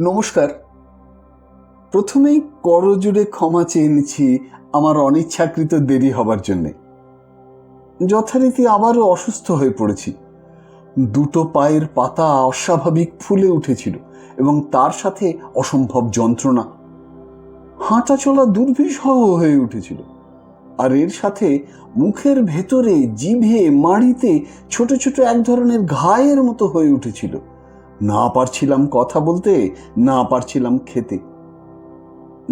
নমস্কার। প্রথমেই করজোড়ে ক্ষমা চেয়ে নিচ্ছি আমার অনিচ্ছাকৃত দেরি হবার জন্যে। যথারীতি আবারও অসুস্থ হয়ে পড়েছি। দুটো পায়ের পাতা অস্বাভাবিক ফুলে উঠেছিল এবং তার সাথে অসম্ভব যন্ত্রণা। হাঁটা চলা দুর্বিষহ হয়ে উঠেছিল। আর এর সাথে মুখের ভেতরে জিভে মাড়িতে ছোট ছোট এক ধরনের ঘায়ের মতো হয়ে উঠেছিল। না পারছিলাম কথা বলতে, না পারছিলাম খেতে।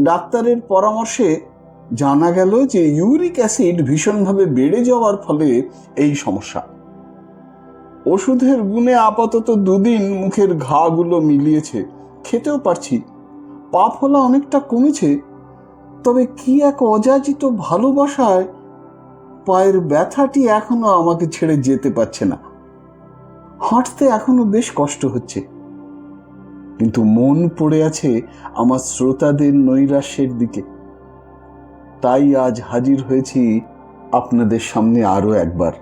ডাক্তারের পরামর্শে জানা গেল যে ইউরিক অ্যাসিড ভীষণভাবে বেড়ে যাওয়ার ফলে এই সমস্যা। ওষুধের গুণে আপাতত দুদিন মুখের ঘাগুলো মিলিয়েছে, খেতেও পারছি। পা ফোলা অনেকটা কমেছে, তবে কি এক অযাচিত ভালোবাসায় পায়ের ব্যথাটি এখনও আমাকে ছেড়ে যেতে পারছে না। হাঁটতে এখনও বেশ কষ্ট হচ্ছে। কিন্তু মন পড়ে আছে আমার শ্রোতাদের নৈরাশ্যের দিকে। তাই আজ হাজির হয়েছি আপনাদের সামনে আরও একবার।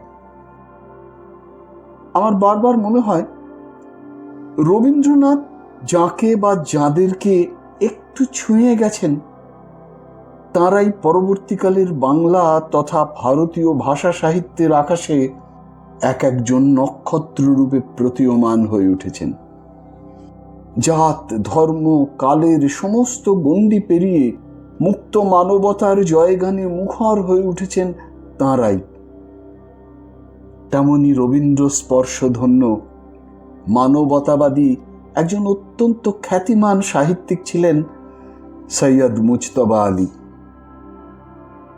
আমার বারবার মনে হয়, রবীন্দ্রনাথ যাকে বা যাদেরকে একটু ছুঁয়ে গেছেন, তারাই পরবর্তীকালের বাংলা তথা ভারতীয় ভাষা সাহিত্যের আকাশে এক একজন নক্ষত্র রূপে প্রতীয়মান হয়ে উঠেছেন। জাত, ধর্ম, কালের সমস্ত গণ্ডি পেরিয়ে মুক্ত মানবতার জয়গানে মুখর হয়ে উঠেছেন তাঁরাই। তেমনি রবীন্দ্র স্পর্শধন্য, মানবতাবাদী একজন অত্যন্ত খ্যাতিমান সাহিত্যিক ছিলেন সৈয়দ মুজতবা আলী।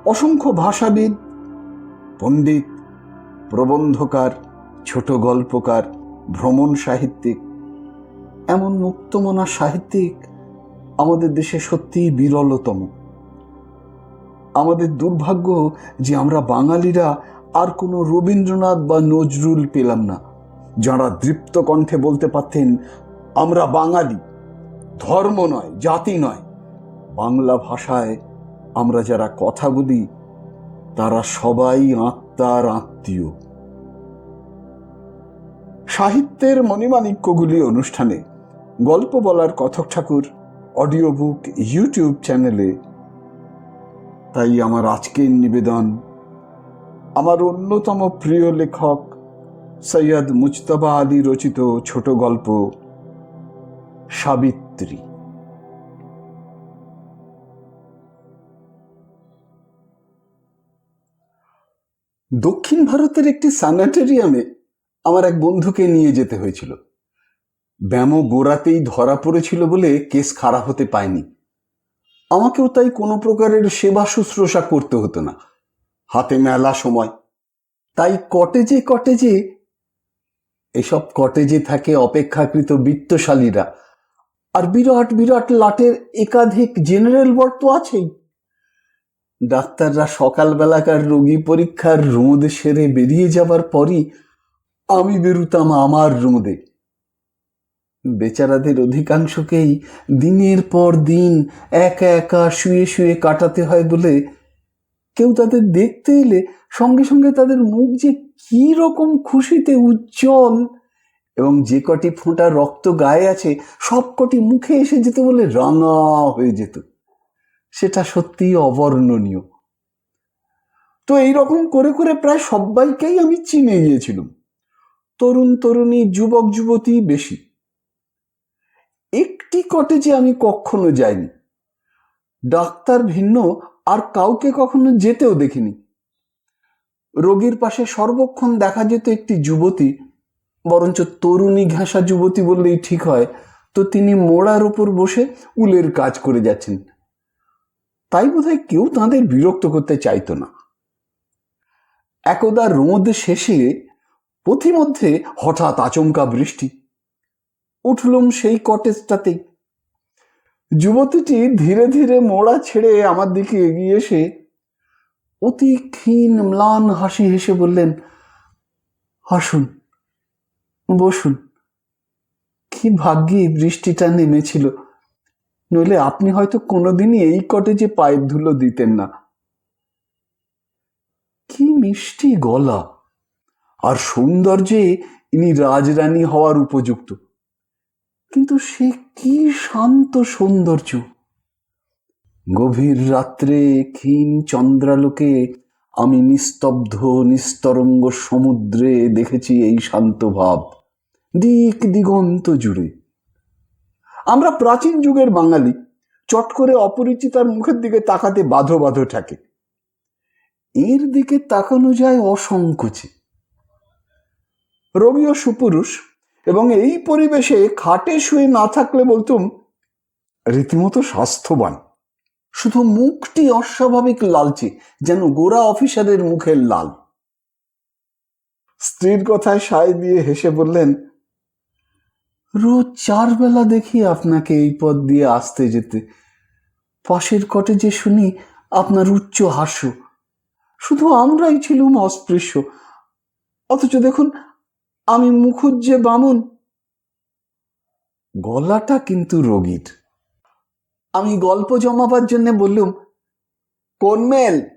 অসংখ্য ভাষাবিদ, পণ্ডিত প্রবন্ধকার, ছোট গল্পকার, ভ্রমণ সাহিত্যিক, এমন মুক্তমনা সাহিত্যিক আমাদের দেশে সত্যিই বিরলতম। আমাদের দুর্ভাগ্য যে আমরা বাঙালিরা আর কোনো রবীন্দ্রনাথ বা নজরুল পেলাম না, যাঁরা দৃপ্ত কণ্ঠে বলতে পারতেন, আমরা বাঙালি, ধর্ম নয়, জাতি নয়। বাংলা ভাষায় আমরা যারা কথা বলি, তারা সবাই আত্মার আত্মীয়। সাহিত্যের মণিমাণিক্যগুলি অনুষ্ঠানে গল্প বলার কথক ঠাকুর অডিও বুক ইউটিউব চ্যানেলে। তাই আমার আজকের নিবেদন আমার অন্যতম প্রিয় লেখক সৈয়দ মুজতবা আলী রচিত ছোট গল্প সাবিত্রী। দক্ষিণ ভারতের একটি স্যানাটেরিয়ামে আমার এক বন্ধুকে নিয়ে যেতে হয়েছিল। ব্যামো গোড়াতেই ধরা পড়েছিল বলে কেস খারাপ হতে পায়নি। আমাকেও তাই কোনো প্রকারের সেবা শুশ্রূষা করতে হতো না। হাতে মেলা সময়। তাই কটেজে কটেজে, এসব কটেজে থাকে অপেক্ষাকৃত বিত্তশালীরা। আর বিরাট বিরাট লাটের একাধিক জেনারেল ওয়ার্ড তো আছেই। ডাক্তাররা সকালবেলাকার রোগী পরীক্ষার রোদ সেরে বেরিয়ে যাবার পরই আমি বেরুতাম আমার রোদে। বেচারাদের অধিকাংশকেই দিনের পর দিন একা একা শুয়ে শুয়ে কাটাতে হয় বলে কেউ তাদের দেখতে এলে সঙ্গে সঙ্গে তাদের মুখ যে কি রকম খুশিতে উজ্জ্বল এবং যে কটি ফোঁটা রক্ত গায়ে আছে সব কটি মুখে এসে যেত বলে রাঙা হয়ে যেত। সেটা সত্যিই অবর্ণনীয়। তো এই রকম করে করে প্রায় সবাইকেই আমি চিনে গিয়েছিলাম। তরুণ তরুণী, যুবক যুবতী বেশি। একটি কটেজে আমি কখনো যাইনি। ডাক্তার ভিন্ন, আর কাউকে কখনো যেতেও দেখিনি। রোগীর পাশে সর্বক্ষণ দেখা যেত একটি যুবতী, বরঞ্চ তরুণী ঘাসা যুবতী বললেই ঠিক হয়, তো তিনি মোড়ার ওপর বসে উলের কাজ করে যাচ্ছেন। তাই বোধহয় কেউ তাঁদের বিরক্ত করতে চাইতো না। একদা রোদ শেষে পথিমধ্যে হঠাৎ আচমকা বৃষ্টি। উঠলুম সেই কটেজটাতেই যুবতীটি ধীরে ধীরে মোড়া ছেড়ে আমার দিকে এগিয়ে এসে অতি ক্ষীণ ম্লান হাসি হেসে বললেন, আসুন, বসুন। কি ভাগ্যে বৃষ্টিটা নেমেছিল। নইলে আপনি হয়তো কোনোদিনই এই কটেজে পায়ের ধুলো দিতেন না। কি মিষ্টি গলা। আর সৌন্দর্যে ইনি রাজরানী হওয়ার উপযুক্ত। কিন্তু সে কি শান্ত সৌন্দর্য। গভীর রাত্রে ক্ষীণ চন্দ্রালোকে আমি নিস্তব্ধ নিস্তরঙ্গ সমুদ্রে দেখেছি এই শান্ত ভাব। দিক দিগন্ত জুড়ে। আমরা প্রাচীন যুগের বাঙালি, চট করে অপরিচিতার মুখের দিকে তাকাতে বাধো বাধো থাকে এর দিকে তাকানো যায় অসংকোচে। রোগী ও সুপুরুষ এবং এই পরিবেশে খাটে শুয়ে না থাকলে বলতুম, রীতিমতো স্বাস্থ্যবান। শুধু মুখটি অস্বাভাবিক লালচে, যেন গোড়া অফিসারের মুখের লাল। স্ত্রীর কথায় সায় দিয়ে হেসে বললেন রোজ চার বেলা দেখি আপনাকে এই পথ দিয়ে আসতে যেতে। পাশের কটেজে শুনি আপনার উচ্চ হাস্য শুধু আমরাই ছিলুম অস্পৃশ্য। অথচ দেখুন, আমি মুখুজ্জে বামুন। গলাটা কিন্তু রোগীর। আমি গল্প জমাবার জন্য বললুম, কোন মেল?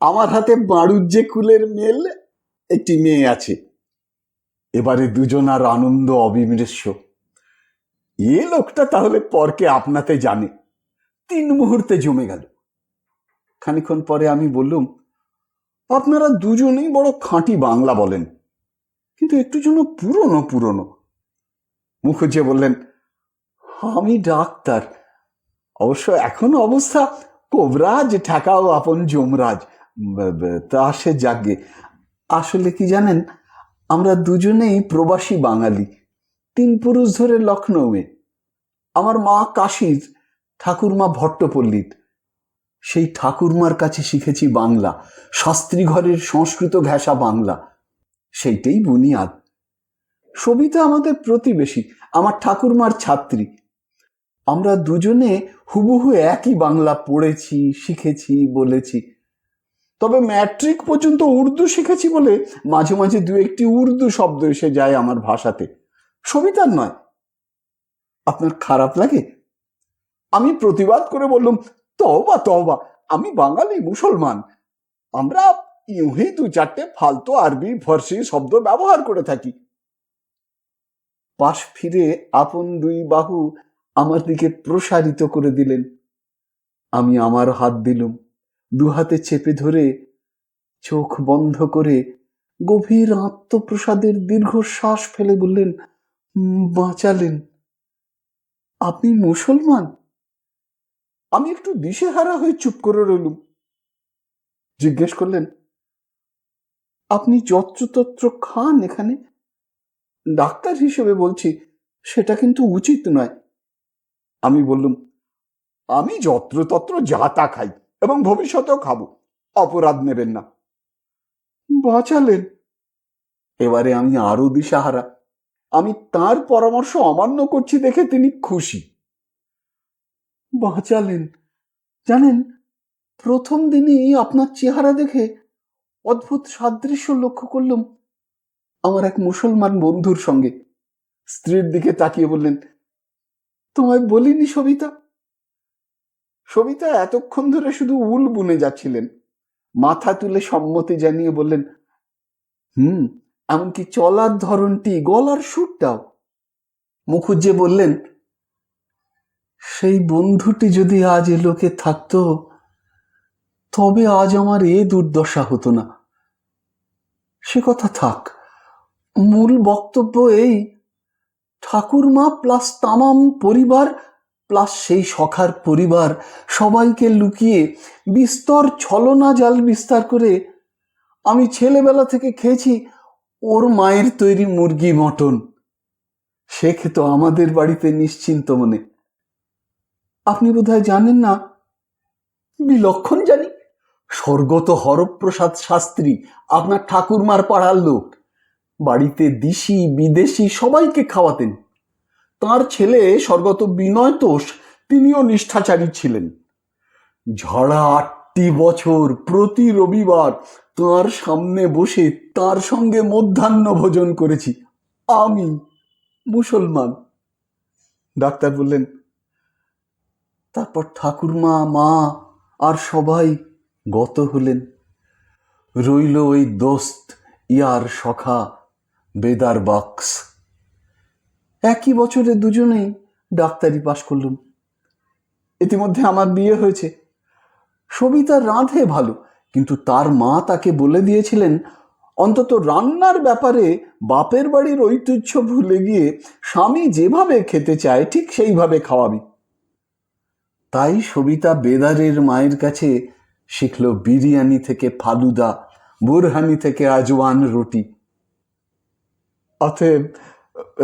আমার হাতে বাড়ুজ্জে কুলের মেল? একটি মেয়ে আছে। এবারে দুজনার আনন্দ অবিমৃশ্য। এ লোকটা তাহলে পরকে আপনাতে জানে। তিন মুহূর্তে জমে গেল। খানিক্ষণ পরে আমি বললুম, আপনারা দুজনেই বড় খাঁটি বাংলা বলেন, কিন্তু একটু জন্য পুরনো পুরনো। মুখুজ্জে বললেন, আমি ডাক্তার। অবশ্য এখন অবস্থা কোবরাজ, ঠেকাও আপন যমরাজ। তা সে যাগে আসলে কি জানেন, আমরা দুজনেই প্রবাসী বাঙালি। তিন পুরুষ ধরে লখনৌয়ে। আমার মা কাশীর ঠাকুরমা ভট্টপল্লীর। সেই ঠাকুরমার কাছে শিখেছি বাংলা। শাস্ত্রী ঘরের সংস্কৃত ঘেঁষা বাংলা। সেইটাই বুনিয়াদ সবিতা আমাদের প্রতিবেশী, আমার ঠাকুরমার ছাত্রী। আমরা দুজনে হুবহু একই বাংলা পড়েছি, শিখেছি, বলেছি। তবে ম্যাট্রিক পর্যন্ত উর্দু শিখেছি বলে মাঝে মাঝে দু একটি উর্দু শব্দ এসে যায় আমার ভাষাতে। সবিতার নয়। আপনার খারাপ লাগে? আমি প্রতিবাদ করে বললাম তওবা তওবা আমি বাঙালি মুসলমান। আমরা ইউহি দু চারটে ফালতু আরবি ফার্সি শব্দ ব্যবহার করে থাকি। পাশ ফিরে আপন দুই বাহু আমার দিকে প্রসারিত করে দিলেন। আমি আমার হাত দিলুম দু হাতে চেপে ধরে চোখ বন্ধ করে গভীর আত্মপ্রসাদের দীর্ঘশ্বাস ফেলে বললেন "উম, বাঁচালেন। আপনি মুসলমান? আমি একটু দিশেহারা হয়ে চুপ করে রইলুম। জিজ্ঞেস করলেন, আপনি যত্রতত্র খান এখানে? ডাক্তার হিসেবে বলছি, সেটা কিন্তু উচিত নয়। আমি বললুম, আমি যত্রতত্র যা তা খাই এবং ভবিষ্যতেও খাব, অপরাধ নেবেন না। বাঁচালেন? এবারে আমি আরও দিশাহারা। আমি তার পরামর্শ অমান্য করছি দেখে তিনি খুশি। বাঁচালেন। জানেন, প্রথম দিনই আপনার চেহারা দেখে অদ্ভুত সাদৃশ্য লক্ষ্য করলাম আমার এক মুসলমান বন্ধুর সঙ্গে। স্ত্রীর দিকে তাকিয়ে বললেন, তোমায় বলিনি সবিতা? সবিতা এতক্ষণ ধরে শুধু উল বুনে যাচ্ছিলেন। মাথা তুলে সম্মতি জানিয়ে বললেন, হুম এমনকি চলার ধরনটি, গলার সুরটাও। মুখুজ্জে বললেন, সেই বন্ধুটি যদি আজ লোকে থাকতো, তবে আজ আমার এ দুর্দশা হতো না। সে কথা থাক, মূল বক্তব্য এই, ঠাকুরমা প্লাস তামাম পরিবার প্লাস সেই সখার পরিবার সবাইকে লুকিয়ে বিস্তর ছলনা জাল বিস্তার করে, আমি ছেলেবেলা থেকে খেয়েছি ওর মায়ের তৈরি মুরগি মটন। সে খেত আমাদের বাড়িতে নিশ্চিন্ত মনে। আপনি বোধহয় জানেন না? বিলক্ষণ জানি। স্বর্গত হরপ্রসাদ শাস্ত্রী আপনার ঠাকুরমার পাড়ার লোক। বাড়িতে দিশি, বিদেশি সবাইকে খাওয়াতেন। তার ছেলে স্বর্গত বিনয় তোষ, তিনিও নিষ্ঠাচারী ছিলেন। ঝড়া আটটি বছর প্রতি রবিবার তার সামনে বসে তার সঙ্গে মধ্যাহ্ন ভোজন করেছি। আমি মুসলমান। ডাক্তার বললেন, তারপর ঠাকুরমা, মা আর সবাই গত হলেন। রইল ওই দোস্ত ইয়ার সখা বেদার বাক্স। একই বছরে দুজনেই ডাক্তারি পাশ করলুম। ইতিমধ্যে আমার বিয়ে হয়েছে। সবিতা রাঁধে ভালো। কিন্তু তার মা তাকে বলে দিয়েছিলেন, অন্তত রান্নার ব্যাপারে বাপের বাড়ির ঐতিহ্য ভুলে গিয়ে স্বামী যেভাবে খেতে চায়, ঠিক সেইভাবে খাওয়াবি। তাই সবিতা বেদারের মায়ের কাছে শিখল বিরিয়ানি থেকে ফালুদা, বুরহানি থেকে আজওয়ান রুটি। অতএব,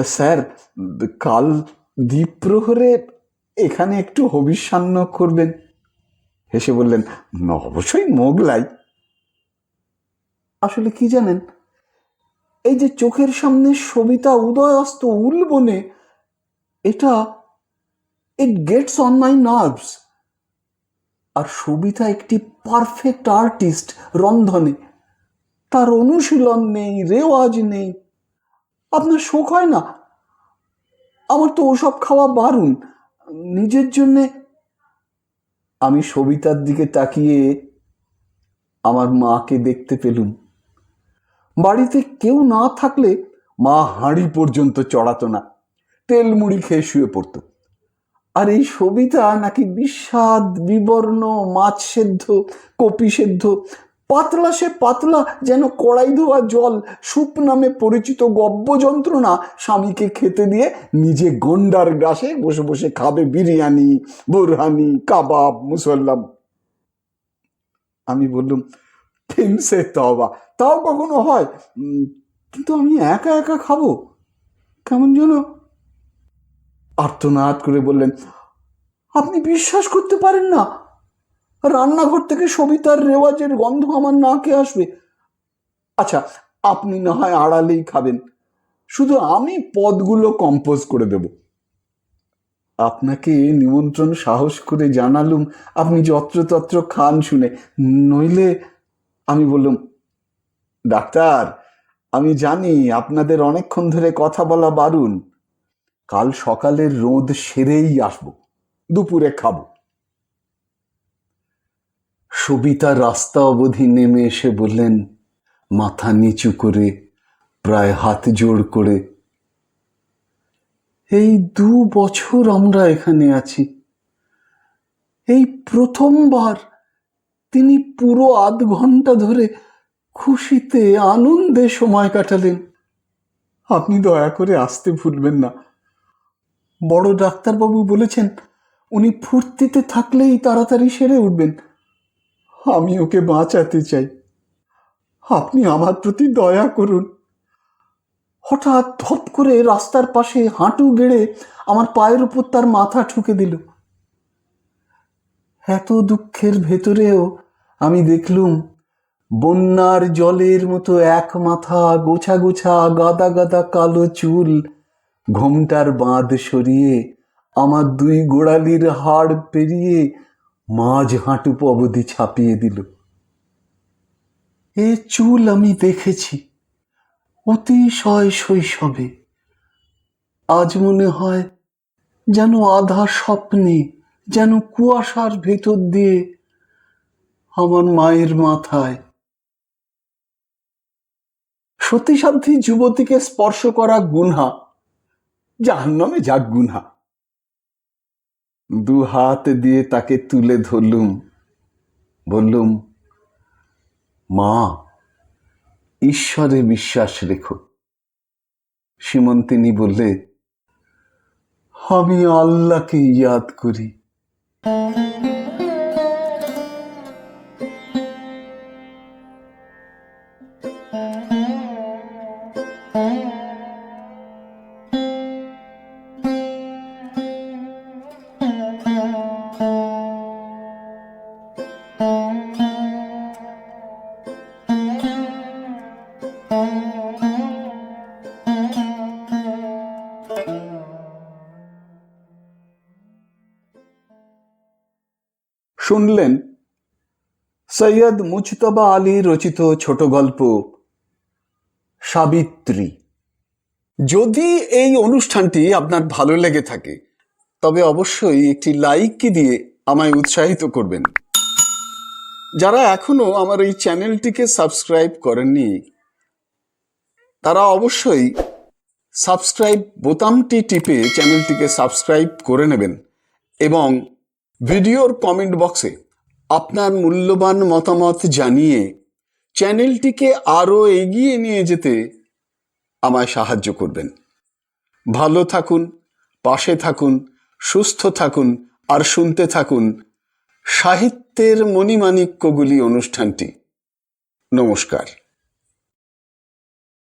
স্যার, কাল দ্বীপ প্রহরে এখানে একটু হবিষ্যান্ন করবেন। হেসে বললেন "না, অবশ্যই মোগলাই আসলে কি জানেন এই যে চোখের সামনে সবিতা উদয় উদয়াস্ত উলবনে এটা it gets on my nerves আর সবিতা একটি পারফেক্ট আর্টিস্ট রন্ধনে। তার অনুশীলন নেই রেওয়াজ নেই। আপনার শোক হয় না? আমার তো ওসব খাওয়া বারণ। নিজের জন্যে আমি সবিতার দিকে তাকিয়ে আমার মাকে দেখতে পেলুম। বাড়িতে কেউ না থাকলে মা হাঁড়ি পর্যন্ত চড়াতো না। তেল মুড়ি খেয়ে শুয়ে পড়ত। আর এই সবিতা নাকি বিষাদ, বিবর্ণ মাছ সেদ্ধ কপি সেদ্ধ পাতলা সে পাতলা যেন কড়াই ধোয়া জল সুপ নামে পরিচিত গব্য যন্ত্রণা স্বামীকে খেতে দিয়ে নিজে গন্ডার গ্রাসে বসে বসে খাবে বিরিয়ানি, বোরহানি, কাবাব, মুসল্লাম। আমি বললুম ফিমসে তবা তাও কখনো হয়? কিন্তু আমি একা একা খাব? কেমন যেন? আর্তনাদ করে বললেন, আপনি বিশ্বাস করতে পারেন না রান্নাঘর থেকে সবিতার রেওয়াজের গন্ধ আমার নাকে আসবে। আচ্ছা আপনি না হয় আড়ালেই খাবেন। শুধু আমি পদগুলো কম্পোজ করে দেব। আপনাকে নিমন্ত্রণ, সাহস করে জানালুম। আপনি যত্রতত্র খান শুনে, নইলে আমি বললাম, ডাক্তার, আমি জানি আপনাদের অনেকক্ষণ ধরে কথা বলা বারুন কাল সকালের রোদ সেরেই আসব। দুপুরে খাব। সবিতা রাস্তা অবধি নেমে এসে বললেন, মাথা নিচু করে, প্রায় হাত জোড় করে, এই দু বছর আমরা এখানে আছি। এই প্রথমবার তিনি পুরো আধ ঘণ্টা ধরে খুশিতে, আনন্দে সময় কাটালেন। আপনি দয়া করে আসতে ভুলবেন না। বড় ডাক্তারবাবু বলেছেন, উনি ফুর্তিতে থাকলেই তাড়াতাড়ি সেরে উঠবেন। আমি ওকে বাঁচাতে চাই। আপনি আমার প্রতি দয়া করুন। হঠাৎ ধপ করে রাস্তার পাশে হাঁটু গেড়ে আমার পায়ের উপর তার মাথা ঠুকে দিল। এত দুঃখের ভেতরেও আমি দেখলুম, বন্যার জলের মতো এক মাথা গোছা গোছা গাদা গাদা কালো চুল, ঘোমটার বাঁধ সরিয়ে আমার দুই গোড়ালির হাড় পেরিয়ে মাঝ হাঁটু অবধি ছাপিয়ে দিল। এ চুল আমি দেখেছি, অতিশয় শৈশবে। আজ মনে হয় যেন আধা স্বপ্নে, যেন কুয়াশার ভেতর দিয়ে আমার মায়ের মাথায়। সতীসাধ্যী যুবতীকে স্পর্শ করা গুনহা, জাহান্নামে যাক গুনহা। দু হাত দিয়ে তাকে তুলে ধরলুম। বললুম, মা, ঈশ্বরে বিশ্বাস রেখো। সীমন্তিনী বললে, আমি আল্লাহকে ইয়াদ করি। শুনলেন, সৈয়দ মুজতবা আলী রচিত ছোট গল্প, সাবিত্রী। যদি এই অনুষ্ঠানটি আপনার ভালো লেগে থাকে, তবে অবশ্যই একটি লাইক দিয়ে আমায় উৎসাহিত করবেন। যারা এখনও আমার এই চ্যানেলটিকে সাবস্ক্রাইব করেননি, তারা অবশ্যই সাবস্ক্রাইব বোতামটি টিপে চ্যানেলটিকে সাবস্ক্রাইব করে নেবেন এবং ভিডিওর কমেন্ট বক্সে আপনার মূল্যবান মতামত জানিয়ে চ্যানেলটিকে আরও এগিয়ে নিয়ে যেতে আমায় সাহায্য করবেন। ভালো থাকুন, পাশে থাকুন, সুস্থ থাকুন আর শুনতে থাকুন সাহিত্যের মণিমাণিক্যগুলি অনুষ্ঠানটি। নমস্কার।